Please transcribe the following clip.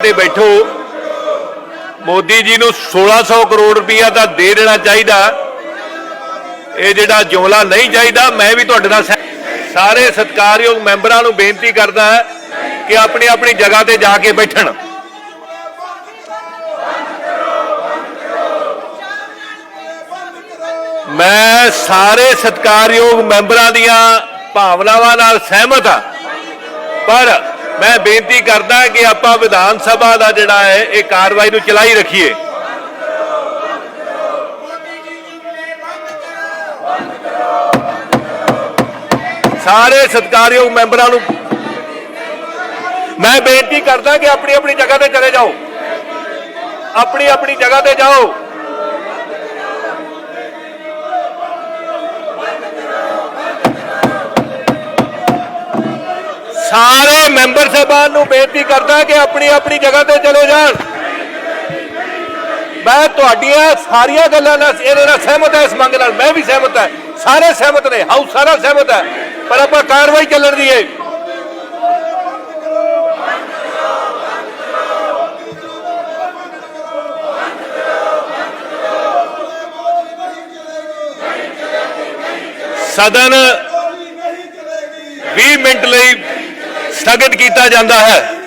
ਤੇ ਬੈਠੋ। ਮੋਦੀ ਜੀ ਨੂੰ 1600 ਕਰੋੜ ਰੁਪਇਆ ਤਾਂ ਦੇ ਦੇਣਾ ਚਾਹੀਦਾ। ਇਹ ਜਿਹੜਾ ਜੁਮਲਾ ਨਹੀਂ ਚਾਹੀਦਾ, ਮੈਂ ਵੀ ਤੁਹਾਡੇ ਨਾਲ ਸਾਰੇ ਸਤਿਕਾਰਯੋਗ ਮੈਂਬਰਾਂ ਨੂੰ ਬੇਨਤੀ ਕਰਦਾ ਕਿ ਆਪਣੀ ਆਪਣੀ ਜਗ੍ਹਾ ਤੇ ਜਾ ਕੇ ਬੈਠਣ। ਮੈਂ ਸਾਰੇ ਸਤਿਕਾਰਯੋਗ ਮੈਂਬਰਾਂ ਦੀਆਂ ਭਾਵਨਾਵਾਂ ਨਾਲ ਸਹਿਮਤ ਹਾਂ। ਪਰ ਮੈਂ ਬੇਨਤੀ ਕਰਦਾ ਕਿ ਆਪਾਂ ਵਿਧਾਨ ਸਭਾ ਦਾ ਜਿਹੜਾ ਹੈ, ਇਹ ਕਾਰਵਾਈ ਨੂੰ ਚਲਾਈ ਰੱਖੀਏ। ਸਾਰੇ ਸਤਿਕਾਰਯੋਗ ਮੈਂਬਰਾਂ ਨੂੰ ਮੈਂ ਬੇਨਤੀ ਕਰਦਾ ਕਿ ਆਪਣੀ ਆਪਣੀ ਜਗ੍ਹਾ ਤੇ ਚਲੇ ਜਾਓ। ਆਪਣੀ ਆਪਣੀ ਜਗ੍ਹਾ ਤੇ ਜਾਓ। ਸਾਰੇ ਮੈਂਬਰ ਸਾਹਿਬਾਨ ਨੂੰ ਬੇਨਤੀ ਕਰਦਾ ਕਿ ਆਪਣੀ ਆਪਣੀ ਜਗ੍ਹਾ ਤੇ ਚਲੇ ਜਾਣ। ਮੈਂ ਤੁਹਾਡੀਆਂ ਸਾਰੀਆਂ ਗੱਲਾਂ ਨਾਲ ਇਹਦੇ ਨਾਲ ਸਹਿਮਤ ਹਾਂ, ਇਸ ਮੰਗ ਨਾਲ ਮੈਂ ਵੀ ਸਹਿਮਤ ਹਾਂ। ਸਾਰੇ ਸਹਿਮਤ ਨੇ, ਹਾਊਸ ਸਾਰਾ ਸਹਿਮਤ ਹੈ, ਪਰ ਆਪਾਂ ਕਾਰਵਾਈ ਚੱਲਣ ਦੀਏ ਸਦਨ 20 ਮਿੰਟ ਲਈ ਸਥਗਿਤ ਕੀਤਾ ਜਾਂਦਾ ਹੈ।